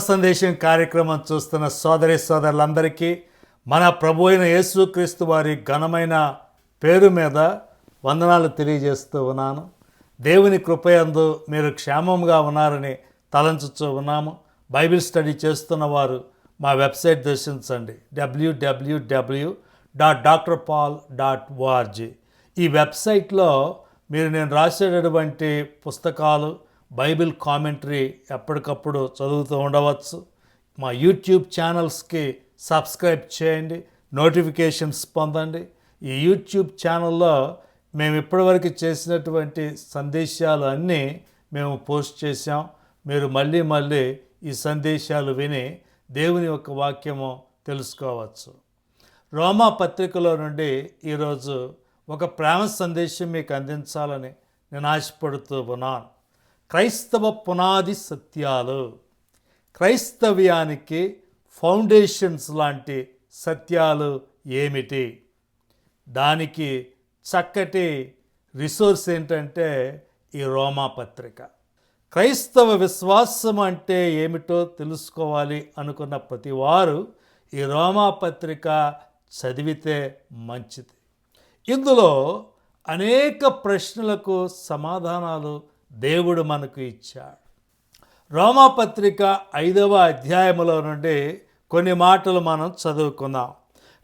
సందేశం కార్యక్రమం చూస్తున్న సోదరి సోదరులందరికీ మన ప్రభు అయిన యేసుక్రీస్తు వారి ఘనమైన పేరు మీద వందనాలు తెలియజేస్తూ ఉన్నాను. దేవుని కృపయందు మీరు క్షేమంగా ఉన్నారని తలంచుతూ ఉన్నాము. బైబిల్ స్టడీ చేస్తున్న వారు మా వెబ్సైట్ దర్శించండి. W W W dot doctor Paul dot O R G ఈ వెబ్సైట్లో మీరు నేను రాసేటటువంటి పుస్తకాలు బైబిల్ కామెంటరీ ఎప్పటికప్పుడు చదువుతూ ఉండవచ్చు. మా యూట్యూబ్ ఛానల్స్కి సబ్స్క్రైబ్ చేయండి నోటిఫికేషన్స్ పొందండి. ఈ యూట్యూబ్ ఛానల్లో మేము ఇప్పటివరకు చేసినటువంటి సందేశాలు అన్నీ మేము పోస్ట్ చేసాం మీరు మళ్ళీ మళ్ళీ ఈ సందేశాలు విని దేవుని యొక్క వాక్యము తెలుసుకోవచ్చు. రోమా పత్రికలో నుండి ఈరోజు ఒక ప్రేమ సందేశం మీకు అందించాలని నేను ఆశపడుతూ ఉన్నాను. క్రైస్తవ పునాది సత్యాలు. క్రైస్తవ్యానికి ఫౌండేషన్స్ లాంటి సత్యాలు ఏమిటి? దానికి చక్కటి రిసోర్స్ ఏంటంటే ఈ రోమా పత్రిక. క్రైస్తవ విశ్వాసం అంటే ఏమిటో తెలుసుకోవాలి అనుకున్న ప్రతివారు ఈ రోమా పత్రిక చదివితే మంచిది. ఇందులో అనేక ప్రశ్నలకు సమాధానాలు దేవుడు మనకు ఇచ్చాడు. రోమాపత్రిక ఐదవ అధ్యాయములో నుండి కొన్ని మాటలు మనం చదువుకుందాం.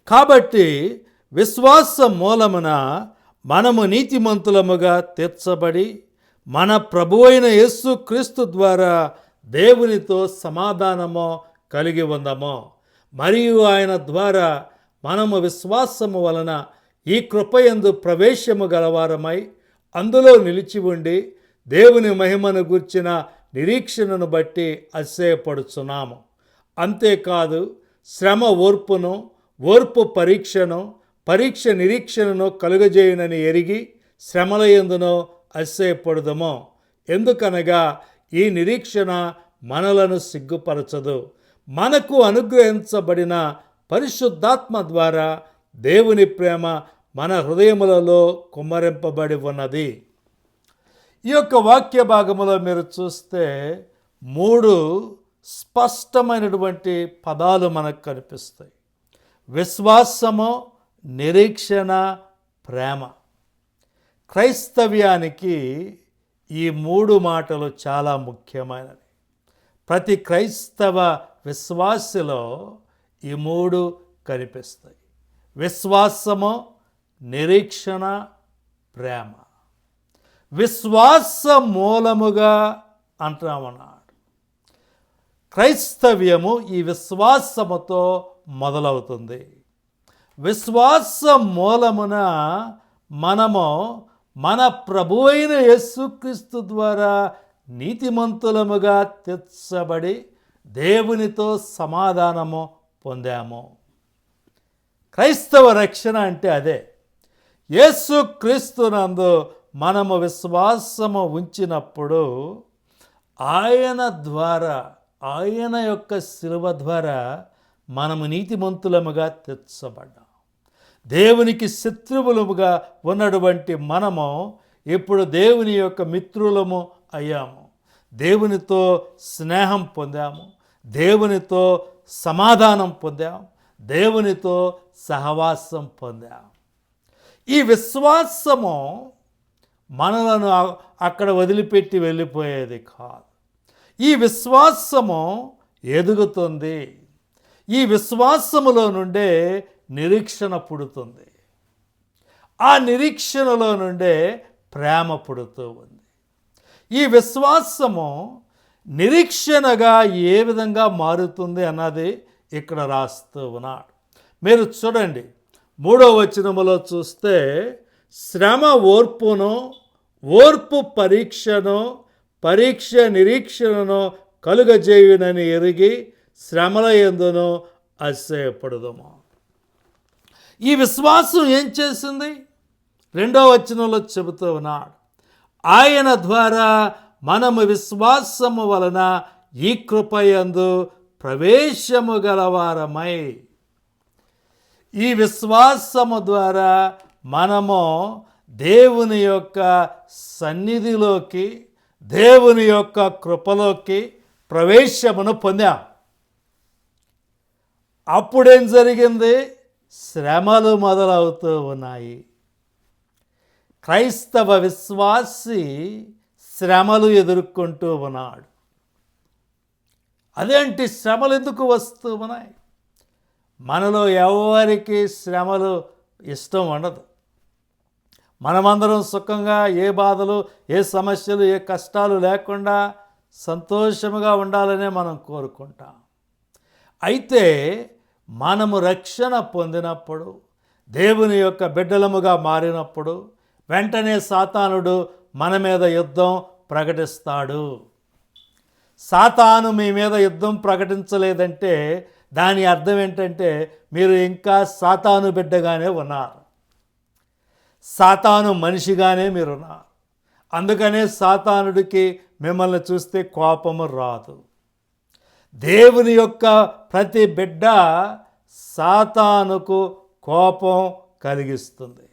కాబట్టి విశ్వాస మూలమున మనము నీతిమంతులముగా తీర్చబడి మన ప్రభు అయిన యేసు క్రీస్తు ద్వారా దేవునితో సమాధానము కలిగి ఉందము. మరియు ఆయన ద్వారా మనము విశ్వాసము వలన ఈ కృపయందు ప్రవేశము గలవారమై అందులో నిలిచి ఉండి దేవుని మహిమను గుర్చిన నిరీక్షణను బట్టి అతిశయపడుచున్నాము అంతేకాదు శ్రమ ఓర్పును ఓర్పు పరీక్షను పరీక్ష నిరీక్షణను కలుగజేయునని ఎరిగి శ్రమల ఎందునో అతిశయపడుదము ఎందుకనగా ఈ నిరీక్షణ మనలను సిగ్గుపరచదు. మనకు అనుగ్రహించబడిన పరిశుద్ధాత్మ ద్వారా దేవుని ప్రేమ మన హృదయములలో కుమ్మరింపబడి ఉన్నది. ఈ యొక్క వాక్య భాగంలో మీరు చూస్తే మూడు స్పష్టమైనటువంటి పదాలు మనకు కనిపిస్తాయి. విశ్వాసము నిరీక్షణ ప్రేమ. క్రైస్తవ్యానికి ఈ మూడు మాటలు చాలా ముఖ్యమైనవి. ప్రతి క్రైస్తవ విశ్వాసిలో ఈ మూడు కనిపిస్తాయి. విశ్వాసము నిరీక్షణ ప్రేమ. విశ్వాస మూలముగా అంటామన్నాడు క్రైస్తవ్యము ఈ విశ్వాసముతో మొదలవుతుంది. విశ్వాస మూలమున మనము మన ప్రభు అయిన యేసుక్రీస్తు ద్వారా నీతిమంతులముగా తెచ్చబడి దేవునితో సమాధానము పొందాము. క్రైస్తవ రక్షణ అంటే అదే. యేసుక్రీస్తునందు మనము విశ్వాసము ఉంచినప్పుడు ఆయన ద్వారా ఆయన యొక్క శిలువ ద్వారా మనము నీతిమంతులముగా తెచ్చబడ్డాం. దేవునికి శత్రువులముగా ఉన్నటువంటి మనము ఇప్పుడు దేవుని యొక్క మిత్రులము అయ్యాము. దేవునితో స్నేహం పొందాము. దేవునితో సమాధానం పొందాం దేవునితో సహవాసం పొందాం ఈ విశ్వాసము మనలను అక్కడ వదిలిపెట్టి వెళ్ళిపోయేది కాదు. ఈ విశ్వాసము ఎదుగుతుంది. ఈ విశ్వాసములో నుండే నిరీక్షణ పుడుతుంది. ఆ నిరీక్షణలో నుండే ప్రేమ పుడుతూ ఉంది. ఈ విశ్వాసము నిరీక్షణగా ఏ విధంగా మారుతుంది అన్నది ఇక్కడ రాస్తూ ఉన్నాడు. మీరు చూడండి మూడో వచనములో చూస్తే శ్రమ ఓర్పును ఓర్పు పరీక్షను పరీక్ష నిరీక్షణను కలుగజేయునని ఎరిగి శ్రమల ఎందును అతిశయపడదము ఈ విశ్వాసం ఏం చేసింది? రెండో వచనంలో చెబుతూ ఉన్నాడు. ఆయన ద్వారా మనము విశ్వాసము వలన ఈ కృపయందు ప్రవేశము గలవారమై. ఈ విశ్వాసము ద్వారా మనము దేవుని యొక్క సన్నిధిలోకి దేవుని యొక్క కృపలోకి ప్రవేశమును పొందాం. అప్పుడేం జరిగింది? శ్రమలు మొదలవుతూ ఉన్నాయి. క్రైస్తవ విశ్వాసి శ్రమలు ఎదుర్కొంటూ ఉన్నాడు. అదేంటి శ్రమలు ఎందుకు వస్తూ ఉన్నాయి? మనలో ఎవరికి శ్రమలు ఇష్టం ఉండదు. మనమందరం సుఖంగా ఏ బాధలు ఏ సమస్యలు ఏ కష్టాలు లేకుండా సంతోషముగా ఉండాలనే మనం కోరుకుంటాం. అయితే మనము రక్షణ పొందినప్పుడు దేవుని యొక్క బిడ్డలముగా మారినప్పుడు వెంటనే సాతానుడు మన మీద యుద్ధం ప్రకటిస్తాడు. సాతాను మీ మీద యుద్ధం ప్రకటించలేదంటే దాని అర్థం ఏంటంటే మీరు ఇంకా సాతాను బిడ్డగానే ఉన్నారు. సాతాను మనిషిగానే మీరున్నారు. అందుకనే సాతానుడికి మిమ్మల్ని చూస్తే కోపము రాదు. దేవుని యొక్క ప్రతి బిడ్డ సాతానుకు కోపం కలిగిస్తుంది.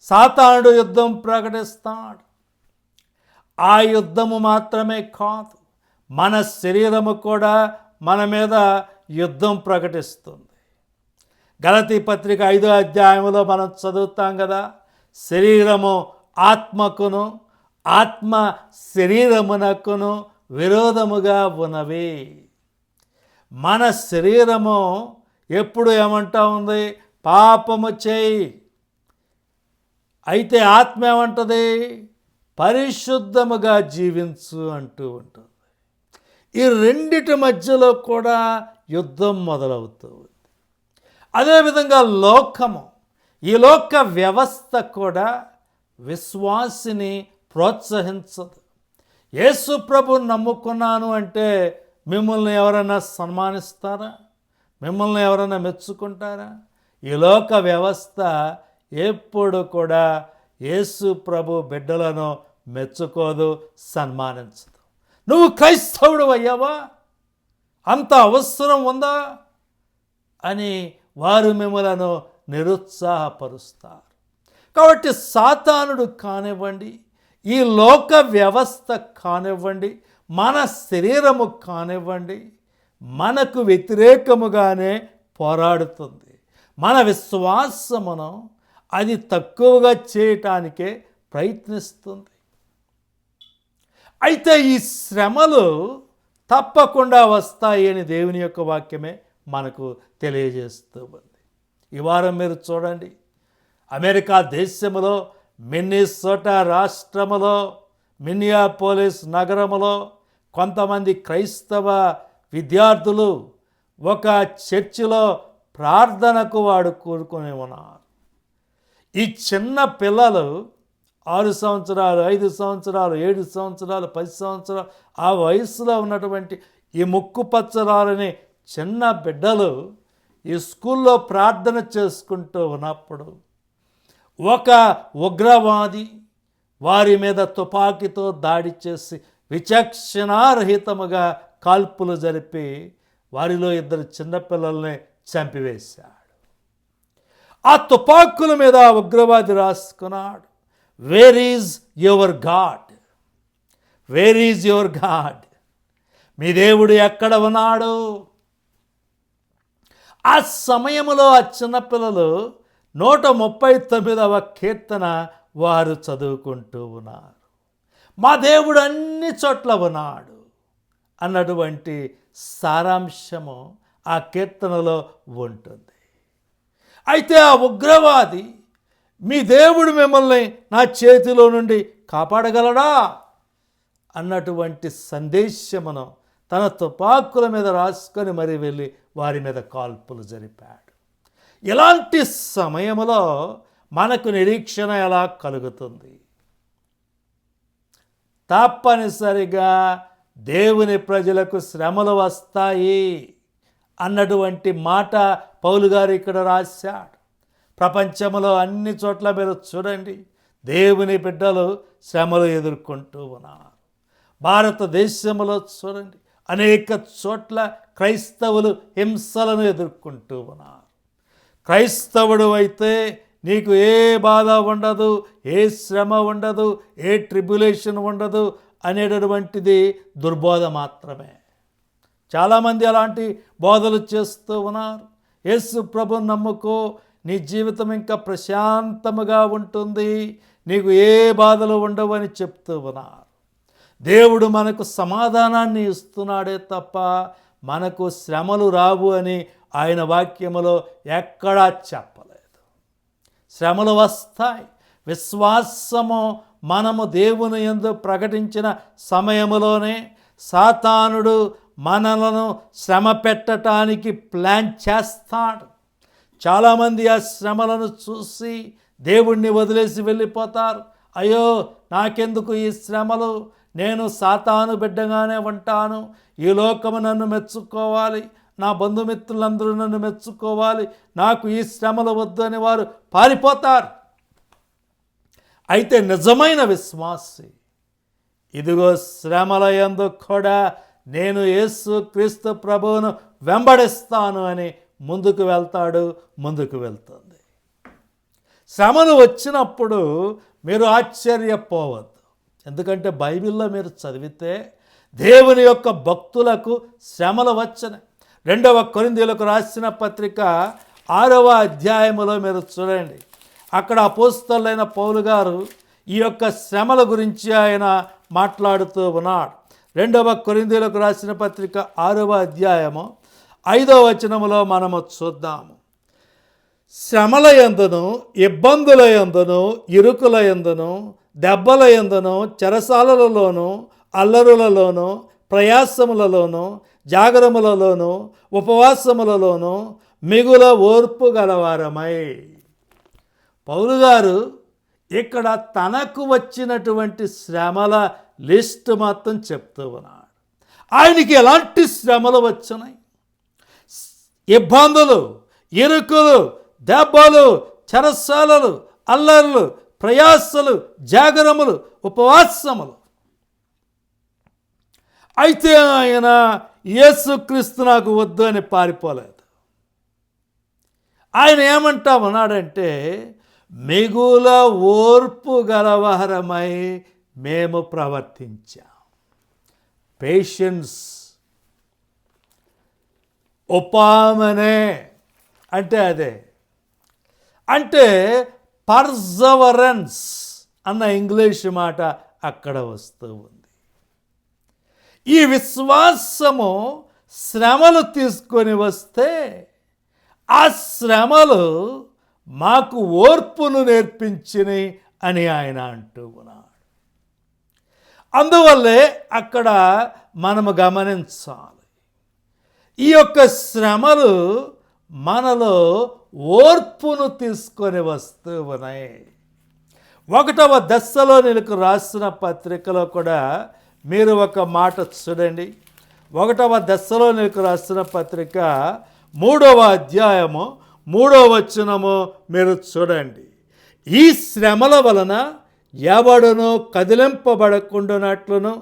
సాతానుడు యుద్ధం ప్రకటిస్తాడు. ఆ యుద్ధము మాత్రమే కాదు మన శరీరము కూడా మన మీద యుద్ధం ప్రకటిస్తుంది. గలతీ పత్రిక ఐదో అధ్యాయంలో మనం చదువుతాం కదా శరీరము ఆత్మకును ఆత్మ శరీరమునకును విరోధముగా ఉన్నవి. మన శరీరము ఎప్పుడు ఏమంటా ఉంది? పాపము చేయి. అయితే ఆత్మ ఏమంటది? పరిశుద్ధముగా జీవించు అంటూ ఉంటుంది. ఈ రెండిటి మధ్యలో కూడా యుద్ధం మొదలవుతూ ఉంది అదేవిధంగా లోకము ఈ లోక వ్యవస్థ కూడా విశ్వాసిని ప్రోత్సహించదు. యేసు ప్రభు నమ్ముకున్నాను అంటే మిమ్మల్ని ఎవరైనా సన్మానిస్తారా? మిమ్మల్ని ఎవరైనా మెచ్చుకుంటారా? ఈ లోక వ్యవస్థ ఎప్పుడు కూడా యేసు ప్రభు బిడ్డలను మెచ్చుకోదు సన్మానించదు. నువ్వు క్రైస్తవుడు అయ్యావా? అంత అవసరం ఉందా? అని వారు మిమ్మలను నిరుత్సాహపరుస్తారు. కాబట్టి సాతానుడు కానివ్వండి ఈ లోక వ్యవస్థ కానివ్వండి మన శరీరము కానివ్వండి మనకు వ్యతిరేకముగానే పోరాడుతుంది. మన విశ్వాసమును అది తక్కువగా చేయటానికే ప్రయత్నిస్తుంది. అయితే ఈ శ్రమలు తప్పకుండా వస్తాయి అని దేవుని యొక్క వాక్యమే మనకు తెలియజేస్తూ ఉంది. ఈ వారం మీరు చూడండి. అమెరికా దేశములో మిన్నిసోటా రాష్ట్రములో మిన్నియాపోలిస్ నగరములో కొంతమంది క్రైస్తవ విద్యార్థులు ఒక చర్చిలో ప్రార్థనకు వాడు కోరుకుని ఉన్నారు. ఈ చిన్న పిల్లలు ఆరు సంవత్సరాలు ఐదు సంవత్సరాలు ఏడు సంవత్సరాలు పది సంవత్సరాలు ఆ వయసులో ఉన్నటువంటి ఈ ముక్కు పచ్చరాలని చిన్న బిడ్డలు ఈ స్కూల్లో ప్రార్థన చేసుకుంటూ ఉన్నప్పుడు ఒక ఉగ్రవాది వారి మీద తుపాకీతో దాడి చేసి విచక్షణారహితముగా కాల్పులు జరిపి వారిలో ఇద్దరు చిన్నపిల్లల్ని చంపివేశాడు. ఆ తుపాకుల మీద ఉగ్రవాది రాసుకున్నాడు where is your God where is your God మీ దేవుడు ఎక్కడ ఉన్నాడు? ఆ సమయంలో ఆ చిన్నపిల్లలు నూట ముప్పై తొమ్మిదవ కీర్తన వారు చదువుకుంటూ ఉన్నారు. మా దేవుడు అన్ని చోట్ల ఉన్నాడు అన్నటువంటి సారాంశము ఆ కీర్తనలో ఉంటుంది. అయితే ఆ ఉగ్రవాది మీ దేవుడు మిమ్మల్ని నా చేతిలో నుండి కాపాడగలడా అన్నటువంటి సందేశమును తన తుపాకుల మీద రాసుకొని మరి వెళ్ళి వారి మీద కాల్పులు జరిపాడు. ఇలాంటి సమయంలో మనకు నిరీక్షణ ఎలా కలుగుతుంది? తప్పనిసరిగా దేవుని ప్రజలకు శ్రమలు వస్తాయి అన్నటువంటి మాట పౌలు గారు ఇక్కడ రాశాడు. ప్రపంచంలో అన్ని చోట్ల మీరు చూడండి దేవుని బిడ్డలు శ్రమలు ఎదుర్కొంటూ ఉన్నారు. భారతదేశంలో చూడండి అనేక చోట్ల క్రైస్తవులు హింసలను ఎదుర్కొంటూ ఉన్నారు. క్రైస్తవుడు అయితే నీకు ఏ బాధ ఉండదు ఏ శ్రమ ఉండదు ఏ ట్రిబ్యులేషన్ ఉండదు అనేటటువంటిది దుర్బోధ మాత్రమే. చాలామంది అలాంటి బోధలు చేస్తూ ఉన్నారు. యేసు ప్రభు నమ్ముకో నీ జీవితం ఇంకా ప్రశాంతముగా ఉంటుంది నీకు ఏ బాధలు ఉండవు అని చెప్తూ ఉన్నారు. దేవుడు మనకు సమాధానాన్ని ఇస్తున్నాడే తప్ప మనకు శ్రమలు రావు అని ఆయన వాక్యములో ఎక్కడా చెప్పలేదు. శ్రమలు వస్తాయి. విశ్వాసము మనము దేవుని ఎందు ప్రకటించిన సమయములోనే సాతానుడు మనలను శ్రమ పెట్టడానికి ప్లాన్ చేస్తాడు. చాలామంది ఆ శ్రమలను చూసి దేవుణ్ణి వదిలేసి వెళ్ళిపోతారు. అయ్యో నాకెందుకు ఈ శ్రమలు? నేను సాతాను బిడ్డగానే ఉంటాను. ఈ లోకము నన్ను మెచ్చుకోవాలి. నా బంధుమిత్రులందరూ నన్ను మెచ్చుకోవాలి. నాకు ఈ శ్రమలు వద్దు అని వారు పారిపోతారు. అయితే నిజమైన విశ్వాసి ఇదిగో శ్రమల యందు కూడా నేను యేసు క్రీస్తు ప్రభువును వెంబడిస్తాను అని ముందుకు వెళ్తాడు ముందుకు వెళ్తుంది. శ్రమలు వచ్చినప్పుడు మీరు ఆశ్చర్యపోవద్దు. ఎందుకంటే బైబిల్లో మీరు చదివితే దేవుని యొక్క భక్తులకు శ్రమలు వచ్చినాయి రెండవ కొరిందీలకు రాసిన పత్రిక ఆరవ అధ్యాయములో మీరు చూడండి. అక్కడ అపోస్తలైన పౌలు గారు ఈ యొక్క శ్రమల గురించి ఆయన మాట్లాడుతూ ఉన్నాడు. రెండవ కొరిందీలకు రాసిన పత్రిక ఆరవ అధ్యాయము ఐదవ వచనములో మనము చూద్దాము. శ్రమల ఎందును ఇబ్బందుల ఎందును ఇరుకుల ఎందును దెబ్బల ఎందునో చెరసాలలలోను అల్లరులలోనూ ప్రయాసములలోనూ జాగరములలోనూ ఉపవాసములలోనూ మిగుల ఓర్పు గలవారమై. పౌలు గారు ఇక్కడ తనకు వచ్చినటువంటి శ్రమల లిస్ట్ మాత్రం చెప్తూ ఉన్నాడు. ఆయనకి ఎలాంటి శ్రమలు వచ్చినాయి? ఇబ్బందులు ఇరుకులు దెబ్బలు చెరసాలలు అల్లర్లు ప్రయాసలు జాగరములు ఉపవాసములు. అయితే ఆయన యేసుక్రీస్తు నాకు వద్దు అని పారిపోలేదు. ఆయన ఏమంటా ఉన్నాడంటే మిగుల ఓర్పు గలవహరమై మేము ప్రవర్తించాం. పేషెన్స్. ఉపామనే అంటే అదే. అంటే పర్జవరెన్స్ అన్న ఇంగ్లీష్ మాట అక్కడ వస్తూ ఉంది. ఈ విశ్వాసము శ్రమలు తీసుకొని వస్తే ఆ శ్రమలు మాకు ఓర్పును నేర్పించినాయి అని ఆయన అంటూ ఉన్నాడు. అందువల్లే అక్కడ మనము గమనించాలి. ఈ యొక్క శ్రమలు మనలో ఓర్పును తీసుకొని వస్తూ ఉన్నాయి ఒకటవ దశలో నీకు రాసిన పత్రికలో కూడా మీరు ఒక మాట చూడండి. ఒకటవ దశలో నీకు రాసిన పత్రిక మూడవ అధ్యాయము మూడవ వచనము మీరు చూడండి. ఈ శ్రమల వలన ఎవడును కదిలింపబడకుండానట్లును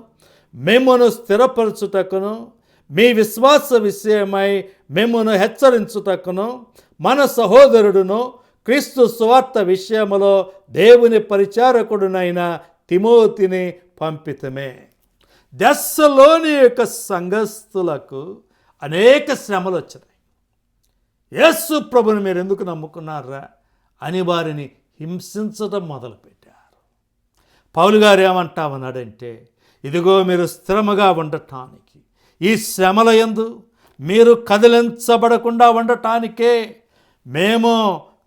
మిమ్మను స్థిరపరచుటకును మీ విశ్వాస విషయమై మిమ్మను హెచ్చరించుటకును మన సహోదరుడును క్రీస్తు సువార్త విషయములో దేవుని పరిచారకుడునైన తిమోతిని పంపితమే. దశలోని యొక్క సంఘస్థులకు అనేక శ్రమలు వచ్చినాయి యేసు ప్రభుని మీరు ఎందుకు నమ్ముకున్నారా? అని వారిని హింసించడం మొదలుపెట్టారు. పౌలు గారు ఏమంటామన్నాడంటే ఇదిగో మీరు స్థిరముగా ఉండటానికి ఈ శ్రమల యందు మీరు కదిలించబడకుండా ఉండటానికే మేము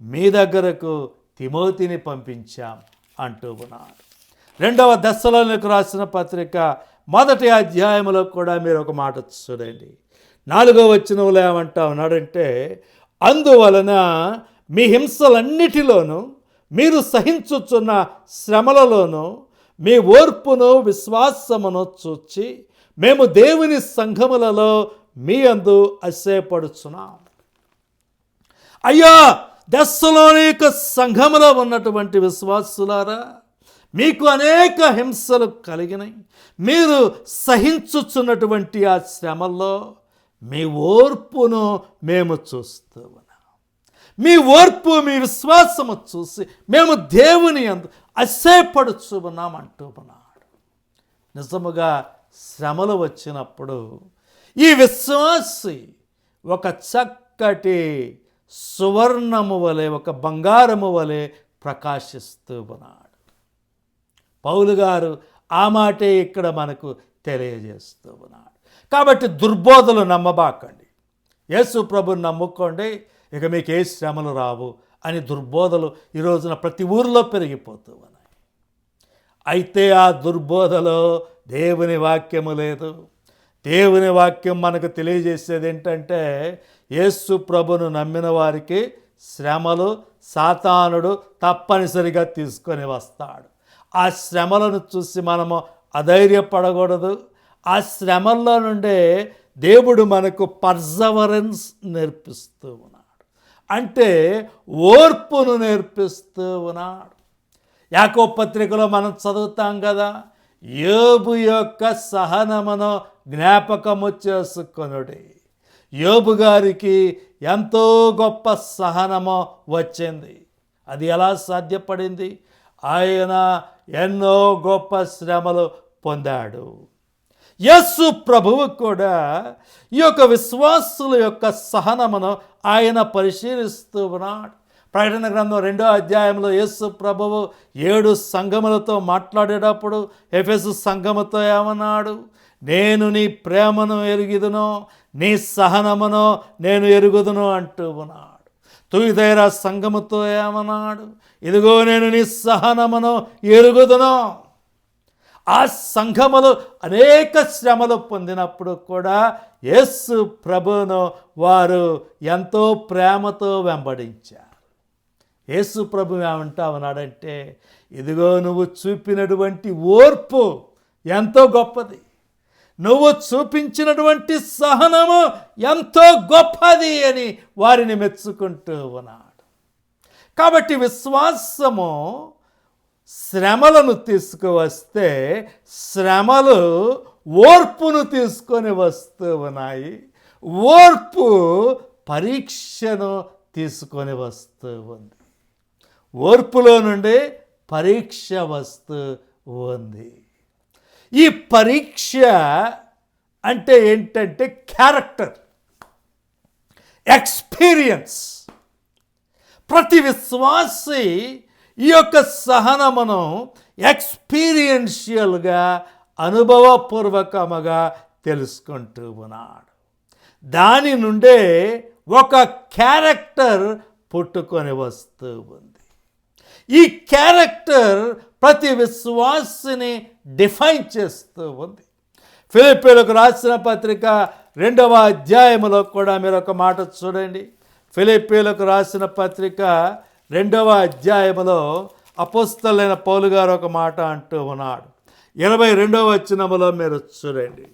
మీ దగ్గరకు తిమోతిని పంపించాం అంటూ ఉన్నారు. రెండవ దశలోనికి రాసిన పత్రిక మొదటి అధ్యాయంలో కూడా మీరు ఒక మాట చూడండి. నాలుగో వచ్చినవులు ఏమంటా ఉన్నాడంటే అందువలన మీ హింసలన్నిటిలోనూ మీరు సహించుచున్న శ్రమలలోనూ మీ ఓర్పును విశ్వాసమును చూచి మేము దేవుని సంఘములలో మీ అందు అసేపడుచున్నాం అయ్యా దశలోనిక సంఘములో ఉన్నటువంటి విశ్వాసులారా మీకు అనేక హింసలు కలిగినాయి మీరు సహించుచున్నటువంటి ఆ శ్రమల్లో మీ ఓర్పును మేము చూస్తూ ఉన్నాం. మీ ఓర్పు మీ విశ్వాసము చూసి మేము దేవుని అందు అసేపడుచు ఉన్నాం అంటూ ఉన్నాడు. నిజముగా శ్రమలు వచ్చినప్పుడు ఈ విశ్వాసి ఒక చక్కటి సువర్ణము వలె ఒక బంగారము వలె ప్రకాశిస్తూ ఉన్నాడు. పౌలు గారు ఆ మాటే ఇక్కడ మనకు తెలియజేస్తూ ఉన్నాడు. కాబట్టి దుర్బోధలు నమ్మబాకండి. యేసు ప్రభుని నమ్ముకోండి ఇక మీకు ఏ శ్రమలు రావు అని దుర్బోధలు ఈ రోజున ప్రతి ఊరిలో పెరిగిపోతూ ఉన్నాయి. అయితే ఆ దుర్బోధలో దేవుని వాక్యము లేదు. దేవుని వాక్యం మనకు తెలియజేసేది ఏంటంటే యేసు ప్రభును నమ్మిన వారికి శ్రమలు సాతానుడు తప్పనిసరిగా తీసుకొని వస్తాడు. ఆ శ్రమలను చూసి మనము అధైర్యపడకూడదు. ఆ శ్రమల్లో నుండే దేవుడు మనకు పర్జవరెన్స్ నేర్పిస్తూ ఉన్నాడు. అంటే ఓర్పును నేర్పిస్తూ ఉన్నాడు. యాకో పత్రికలో మనం చదువుతాం కదా యోబు యొక్క సహనమును జ్ఞాపకము చేసుకొనుడి. యోబు గారికి ఎంతో గొప్ప సహనము వచ్చింది. అది ఎలా సాధ్యపడింది? ఆయన ఎన్నో గొప్ప శ్రమలు పొందాడు. యస్సు ప్రభువు కూడా ఈ యొక్క విశ్వాసుల యొక్క సహనమును ఆయన పరిశీలిస్తూ ఉన్నాడు. ప్రకటన గ్రంథం రెండో అధ్యాయంలో యేసు ప్రభువు ఏడు సంఘములతో మాట్లాడేటప్పుడు ఎఫెసు సంఘముతో ఏమన్నాడు? నేను నీ ప్రేమను ఎరుగుదునో నీ సహనమును నేను ఎరుగుదును అంటూ ఉన్నాడు. తుయిదైర సంఘముతో ఏమన్నాడు? ఇదిగో నేను నీ సహనమును ఎరుగుదును. ఆ సంఘములు అనేక శ్రమలు పొందినప్పుడు కూడా యేసు ప్రభును వారు ఎంతో ప్రేమతో వెంబడించారు. యేసు ప్రభు ఏమంటా ఉన్నాడంటే ఇదిగో నువ్వు చూపినటువంటి ఓర్పు ఎంతో గొప్పది. నువ్వు చూపించినటువంటి సహనము ఎంతో గొప్పది అని వారిని మెచ్చుకుంటూ ఉన్నాడు. కాబట్టి విశ్వాసము శ్రమలను తీసుకువస్తే శ్రమలు ఓర్పును తీసుకొని వస్తూ ఉన్నాయి. ఓర్పు పరీక్షను తీసుకొని వస్తూ ఉంది. ఓర్పులో నుండి పరీక్ష వస్తూ ఉంది. ఈ పరీక్ష అంటే ఏంటంటే క్యారెక్టర్ ఎక్స్పీరియన్స్. ప్రతి విశ్వాసి ఈ యొక్క సహనమును ఎక్స్పీరియన్షియల్గా అనుభవపూర్వకముగా తెలుసుకుంటూ ఉన్నాడు. దాని నుండే ఒక క్యారెక్టర్ పుట్టుకొని వస్తూ ఉంది. ఈ క్యారెక్టర్ ప్రతి విశ్వాసిని డిఫైన్ చేస్తూ ఉంది. ఫిలిపీలకు రాసిన పత్రిక రెండవ అధ్యాయములో కూడా మీరు ఒక మాట చూడండి. ఫిలిపీలకు రాసిన పత్రిక రెండవ అధ్యాయములో అపోస్తలైన పౌలు గారు ఒక మాట అంటూ ఉన్నాడు. ఇరవై రెండవ వచనములో మీరు చూడండి.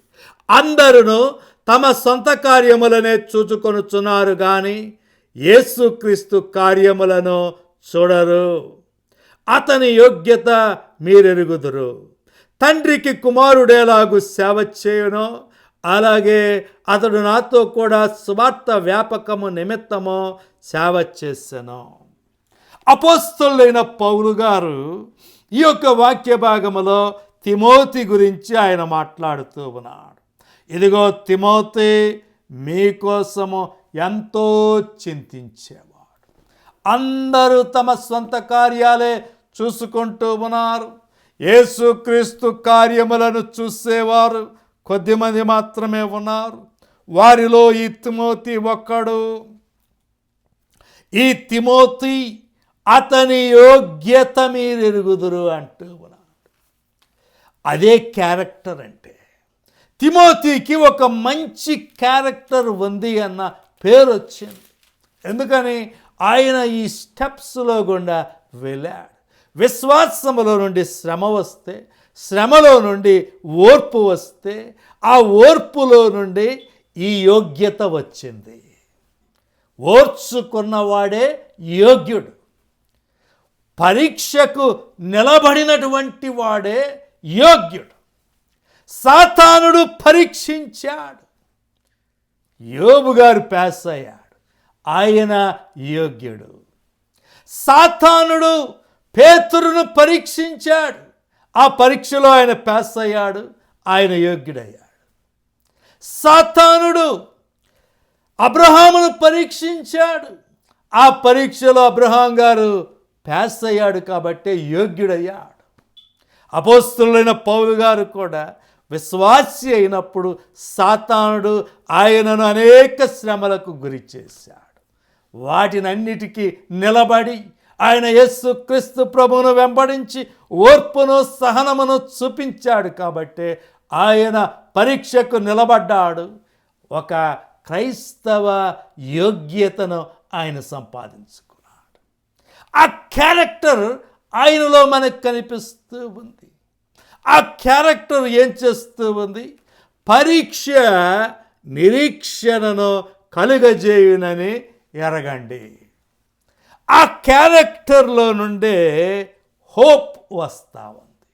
అందరూ తమ సొంత కార్యములనే చూచుకొనుచున్నారు కానీ యేసుక్రీస్తు కార్యములను చూడరు. అతని యోగ్యత మీరెరుగుదురు. తండ్రికి కుమారుడేలాగు సేవ చేయునో. అలాగే అతడు నాతో కూడా సువార్త వ్యాపకము నిమిత్తము సేవ చేశాను అపోస్తులైన పౌలు గారు ఈ యొక్క వాక్య భాగములో తిమోతి గురించి ఆయన మాట్లాడుతూ ఉన్నాడు. ఇదిగో తిమోతి మీకోసము ఎంతో చింతించేవాడు. అందరూ తమ సొంత కార్యాలే చూసుకుంటూ ఉన్నారు. యేసుక్రీస్తు కార్యములను చూసేవారు కొద్దిమంది మాత్రమే ఉన్నారు. వారిలో ఈ తిమోతి ఒక్కడు. ఈ తిమోతి అతని యోగ్యత మీరు ఎరుగుదురు అంటూ ఉన్నాడు అదే క్యారెక్టర్ అంటే. తిమోతికి ఒక మంచి క్యారెక్టర్ ఉంది అన్న పేరు వచ్చింది ఎందుకని? ఆయన ఈ స్టెప్స్లో గుండా వెళ్ళాడు. విశ్వాసములో నుండి శ్రమ వస్తే శ్రమలో నుండి ఓర్పు వస్తే ఆ ఓర్పులో నుండి ఈ యోగ్యత వచ్చింది. ఓర్చుకున్నవాడే యోగ్యుడు. పరీక్షకు నిలబడినటువంటి వాడే యోగ్యుడు. సాతానుడు పరీక్షించాడు. యోబు గారు పాస్ అయ్యాడు ఆయన యోగ్యుడు. సాతానుడు పేతురును పరీక్షించాడు. ఆ పరీక్షలో ఆయన పాస్ అయ్యాడు. ఆయన యోగ్యుడయ్యాడు. సాతానుడు అబ్రహామును పరీక్షించాడు. ఆ పరీక్షలో అబ్రహాం గారు పాస్ అయ్యాడు కాబట్టే యోగ్యుడయ్యాడు. అపోస్తులైన పౌలు గారు కూడా విశ్వాసి అయినప్పుడు సాతానుడు ఆయనను అనేక శ్రమలకు గురి చేశాడు. వాటినన్నిటికీ నిలబడి ఆయన యేసు క్రీస్తు ప్రభువును వెంబడించి ఓర్పును సహనమును చూపించాడు కాబట్టే ఆయన పరీక్షకు నిలబడ్డాడు. ఒక క్రైస్తవ యోగ్యతను ఆయన సంపాదించుకున్నాడు. ఆ క్యారెక్టర్ ఆయనలో మనకు కనిపిస్తూ ఉంది. ఆ క్యారెక్టర్ ఏం చేస్తూ ఉంది? పరీక్ష నిరీక్షణను కలుగజేయునని ఎరగండి. ఆ క్యారెక్టర్లో నుండే హోప్ వస్తూ ఉంది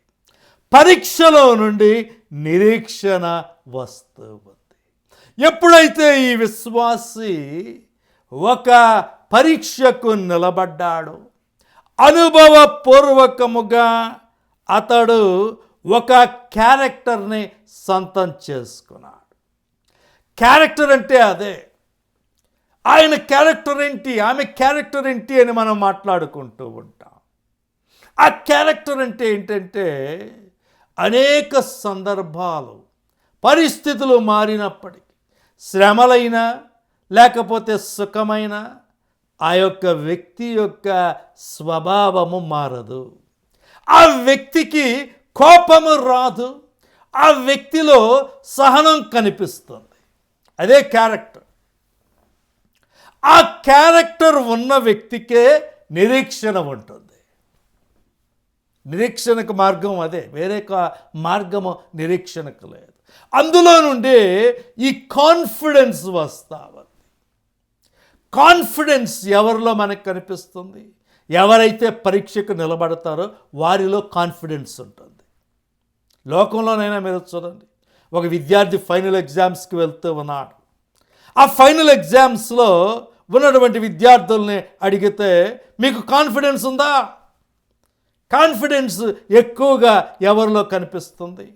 పరీక్షలో నుండి నిరీక్షణ వస్తూ ఉంది ఎప్పుడైతే ఈ విశ్వాసి ఒక పరీక్షకు నిలబడ్డాడు అనుభవపూర్వకముగా అతడు ఒక క్యారెక్టర్ని సొంతం చేసుకున్నాడు. క్యారెక్టర్ అంటే అదే. ఆయన క్యారెక్టర్ ఏంటి? ఆమె క్యారెక్టర్ ఏంటి అని మనం మాట్లాడుకుంటూ ఉంటాం. ఆ క్యారెక్టర్ అంటే ఏంటంటే అనేక సందర్భాలు పరిస్థితులు మారినప్పటికీ శ్రమలైన లేకపోతే సుఖమైన ఆ యొక్క వ్యక్తి యొక్క స్వభావము మారదు. ఆ వ్యక్తికి కోపము రాదు. ఆ వ్యక్తిలో సహనం కనిపిస్తుంది. అదే క్యారెక్టర్. ఆ క్యారెక్టర్ ఉన్న వ్యక్తికే నిరీక్షణ ఉంటుంది. నిరీక్షణకు మార్గం అదే వేరే మార్గము నిరీక్షణకు లేదు. అందులో నుండి ఈ కాన్ఫిడెన్స్ వస్తా ఉంది కాన్ఫిడెన్స్ ఎవరిలో మనకు కనిపిస్తుంది? ఎవరైతే పరీక్షకు నిలబడతారో వారిలో కాన్ఫిడెన్స్ ఉంటుంది. లోకంలోనైనా మీరు చూడండి. ఒక విద్యార్థి ఫైనల్ ఎగ్జామ్స్కి వెళ్తూ ఉన్నాడు. ఆ ఫైనల్ ఎగ్జామ్స్లో ఉన్నటువంటి విద్యార్థుల్ని అడిగితే మీకు కాన్ఫిడెన్స్ ఉందా? కాన్ఫిడెన్స్ ఎక్కువగా ఎవరిలో కనిపిస్తుంది?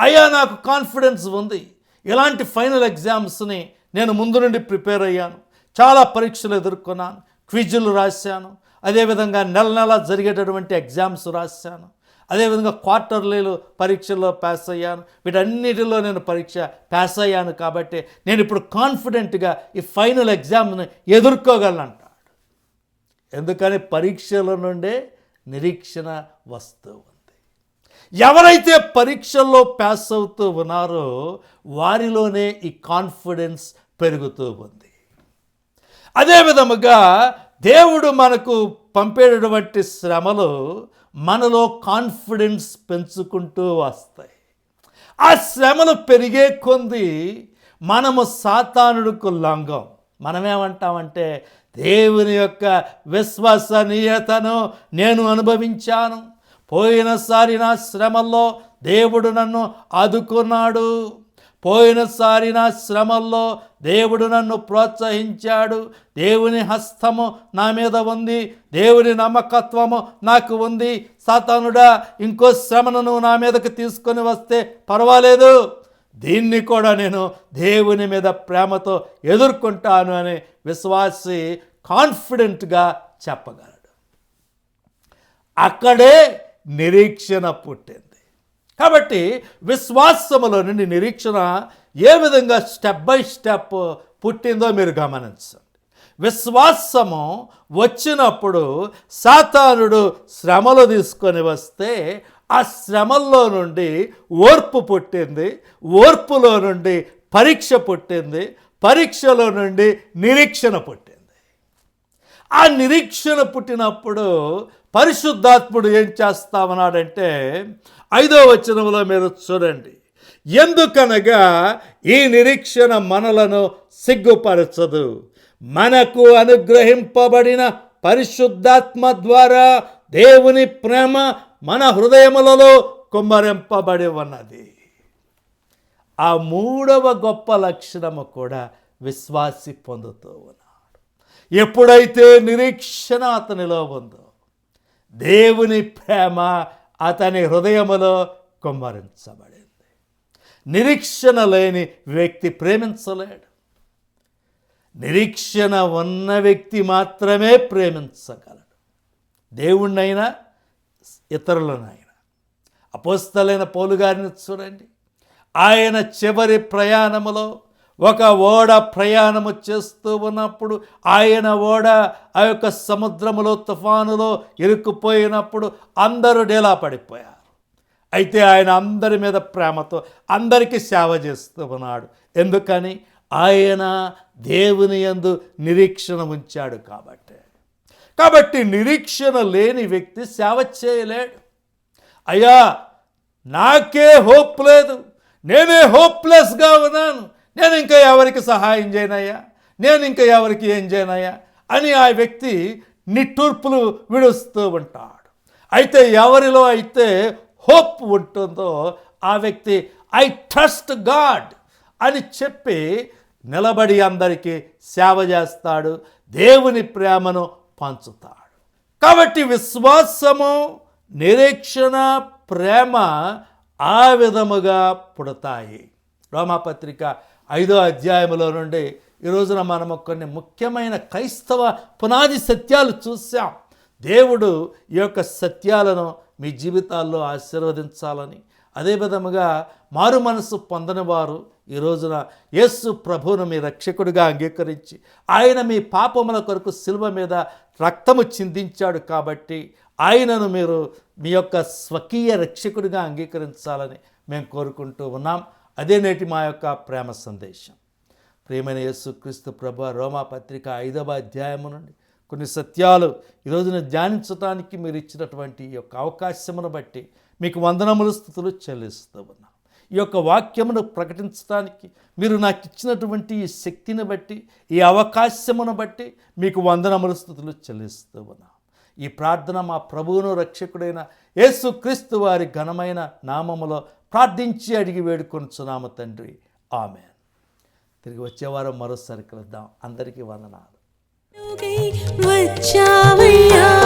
అయ్యా నాకు కాన్ఫిడెన్స్ ఉంది. ఇలాంటి ఫైనల్ ఎగ్జామ్స్ని నేను ముందు నుండి ప్రిపేర్ అయ్యాను. చాలా పరీక్షలు ఎదుర్కొన్నాను. క్విజులు రాశాను. అదేవిధంగా నెల నెల జరిగేటటువంటి ఎగ్జామ్స్ రాశాను. అదేవిధంగా క్వార్టర్లీలు పరీక్షల్లో పాస్ అయ్యాను. వీటన్నిటిలో నేను పరీక్ష పాస్ అయ్యాను కాబట్టి నేను ఇప్పుడు కాన్ఫిడెంట్గా ఈ ఫైనల్ ఎగ్జామ్ని ఎదుర్కోగలను అంటాడు ఎందుకని పరీక్షల నుండే నిరీక్షణ వస్తూ ఉంది. ఎవరైతే పరీక్షల్లో పాస్ అవుతూ ఉన్నారో వారిలోనే ఈ కాన్ఫిడెన్స్ పెరుగుతూ ఉంది. అదే విధముగా దేవుడు మనకు పంపేటటువంటి శ్రమలు మనలో కాన్ఫిడెన్స్ పెంచుకుంటూ వస్తాయి. ఆ శ్రమలు పెరిగే కొంది మనము సాతానుడుకు లంగం. మనమేమంటామంటే దేవుని యొక్క విశ్వసనీయతను నేను అనుభవించాను. పోయినసారి నా శ్రమల్లో దేవుడు నన్ను ఆదుకున్నాడు. పోయినసారి నా శ్రమల్లో దేవుడు నన్ను ప్రోత్సహించాడు. దేవుని హస్తము నా మీద ఉంది. దేవుని నమ్మకత్వము నాకు ఉంది. సాతానుడా ఇంకో శ్రమను నా మీదకి తీసుకొని వస్తే పర్వాలేదు. దీన్ని కూడా నేను దేవుని మీద ప్రేమతో ఎదుర్కొంటాను అని విశ్వాసి కాన్ఫిడెంట్గా చెప్పగలడు. అక్కడే నిరీక్షణ పుట్టింది. కాబట్టి విశ్వాసములో నుండి నిరీక్షణ ఏ విధంగా స్టెప్ బై స్టెప్ పుట్టిందో మీరు గమనించండి. విశ్వాసము వచ్చినప్పుడు సాతానుడు శ్రమలు తీసుకొని వస్తే ఆ శ్రమల్లో నుండి ఓర్పు పుట్టింది ఓర్పులో నుండి పరీక్ష పుట్టింది పరీక్షలో నుండి నిరీక్షణ పుట్టింది. ఆ నిరీక్షణ పుట్టినప్పుడు పరిశుద్ధాత్ముడు ఏం చేస్తామన్నాడంటే ఐదో వచనంలో మీరు చూడండి. ఎందుకనగా ఈ నిరీక్షణ మనలను సిగ్గుపరచదు. మనకు అనుగ్రహింపబడిన పరిశుద్ధాత్మ ద్వారా దేవుని ప్రేమ మన హృదయములలో కుమ్మరింపబడి ఉన్నది. ఆ మూడవ గొప్ప లక్షణము కూడా విశ్వాసి పొందుతూ ఉన్నాడు. ఎప్పుడైతే నిరీక్షణ అతనిలో ఉందో దేవుని ప్రేమ అతని హృదయములో కుమ్మరించబడింది. నిరీక్షణ లేని వ్యక్తి ప్రేమించలేడు. నిరీక్షణ ఉన్న వ్యక్తి మాత్రమే ప్రేమించగలడు. దేవుణ్ణైనా ఇతరులనైనా. అపోస్తలైన పౌలు గారిని చూడండి. ఆయన చివరి ప్రయాణములో ఒక ఓడ ప్రయాణము చేస్తూ ఉన్నప్పుడు ఆయన ఓడ ఆ యొక్క సముద్రములో తుఫానులో ఇరుక్కుపోయినప్పుడు అందరూ డేలా పడిపోయారు. అయితే ఆయన అందరి మీద ప్రేమతో అందరికీ సేవ చేస్తూ ఉన్నాడు. ఎందుకని? ఆయన దేవుని యందు నిరీక్షణ ఉంచాడు కాబట్టి. కాబట్టి నిరీక్షణ లేని వ్యక్తి సేవ చేయలేడు. అయ్యా నాకే హోప్ లేదు. నేనే హోప్లెస్గా ఉన్నాను. నేను ఇంకా ఎవరికి సహాయం చేయనయ్యా? నేను ఇంకా ఎవరికి ఏం చేయనయ్యా? అని ఆ వ్యక్తి నిట్టూర్పులు విడుస్తూ ఉంటాడు. అయితే ఎవరిలో అయితే హోప్ ఉంటుందో ఆ వ్యక్తి ఐ ట్రస్ట్ గాడ్ అని చెప్పి నిలబడి అందరికీ సేవ చేస్తాడు దేవుని ప్రేమను పంచుతాడు. కాబట్టి విశ్వాసము నిరీక్షణ ప్రేమ ఆ విధముగా పుడతాయి. రోమాపత్రిక ఐదో అధ్యాయములో నుండి ఈ రోజున మనము కొన్ని ముఖ్యమైన క్రైస్తవ పునాది సత్యాలు చూసాం దేవుడు ఈ యొక్క సత్యాలను మీ జీవితాల్లో ఆశీర్వదించాలని. అదే విధముగా మారు మనసు పొందని వారు ఈ రోజున యేసు ప్రభువును మీ రక్షకుడిగా అంగీకరించి ఆయన మీ పాపముల కొరకు శిల్వ మీద రక్తము చిందించాడు కాబట్టి ఆయనను మీరు మీ యొక్క స్వకీయ రక్షకుడిగా అంగీకరించాలని మేము కోరుకుంటూ ఉన్నాం. అదే నేటి మా యొక్క ప్రేమ సందేశం. ప్రియమైన యేసుక్రీస్తు ప్రభు రోమా పత్రిక ఐదవ అధ్యాయము నుండి కొన్ని సత్యాలు ఈ రోజున ధ్యానించడానికి మీరు ఇచ్చినటువంటి ఈ యొక్క అవకాశమును బట్టి మీకు వందనములు స్థుతులు చెల్లిస్తూ ఉన్నాను ఈ యొక్క వాక్యమును ప్రకటించడానికి మీరు నాకు ఇచ్చినటువంటి ఈ శక్తిని బట్టి ఈ అవకాశమును బట్టి మీకు వందనములు స్థుతులు చెల్లిస్తూ ఉన్నాను ఈ ప్రార్థన మా ప్రభువును రక్షకుడైన యేసుక్రీస్తు వారి ఘనమైన నామములో ప్రార్థించి అడిగి వేడుకొనుచున్నాము తండ్రి. ఆమె తిరిగి వచ్చేవారం మరోసారి కలుద్దాం. అందరికీ వందనాలు. వచ్చావయ్యా.